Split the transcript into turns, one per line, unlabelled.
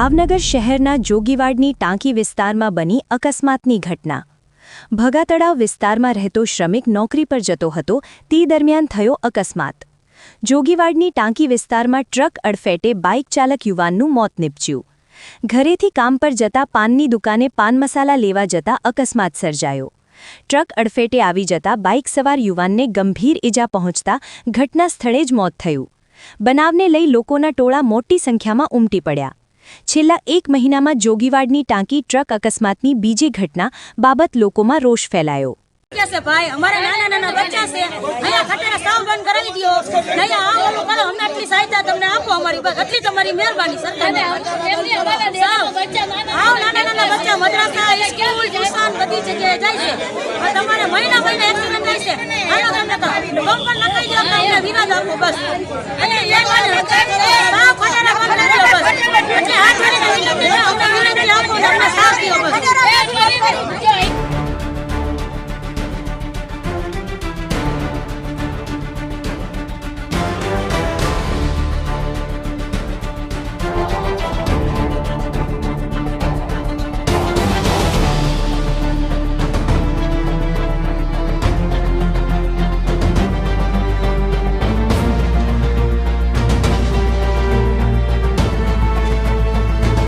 ભાવનગર શહેરના જોગીવાડની ટાંકી વિસ્તારમાં બની અકસ્માતની ઘટના. ભગાતળાવ વિસ્તારમાં રહેતો શ્રમિક નોકરી પર જતો હતો. તે દરમિયાન થયો અકસ્માત. જોગીવાડની ટાંકી વિસ્તારમાં ટ્રક અડફેટે બાઇક ચાલક યુવાનનું મોત નીપજ્યું. ઘરેથી કામ પર જતા પાનની દુકાને પાન મસાલા લેવા જતા અકસ્માત સર્જાયો. ટ્રક અડફેટે આવી જતા બાઇક સવાર યુવાનને ગંભીર ઇજા પહોંચતા ઘટના સ્થળે જ મોત થયું. બનાવને લઈ લોકોના ટોળા મોટી સંખ્યામાં ઉમટી પડ્યા. છેલ્લા એક મહિનામાં જોગીવાડની ટાંકી ટ્રક અકસ્માતની બીજી ઘટના બાબત લોકોમાં રોષ ફેલાયો.
ભાઈ. અમારા નાના નાના બચ્ચા છે. અહીંયા ખટેરા સાવ બંધ કરાવી દ્યો. અહીંયા આ ઓલું કરો અમને આટલી સહાયતા તમને આપો અમારી બસ આટલી તમારી મહેરબાની સરકારને આવ. નાના નાના બચ્ચા મદ્રાસા સ્કૂલ ટ્યુશન બધી જગ્યાએ જાય છે. તમારે મહિના મહિને એક્સિડન્ટ થાય છે. આનો તમને તો નખાઈ દો વિરોધ આપો બસ. એટલે એ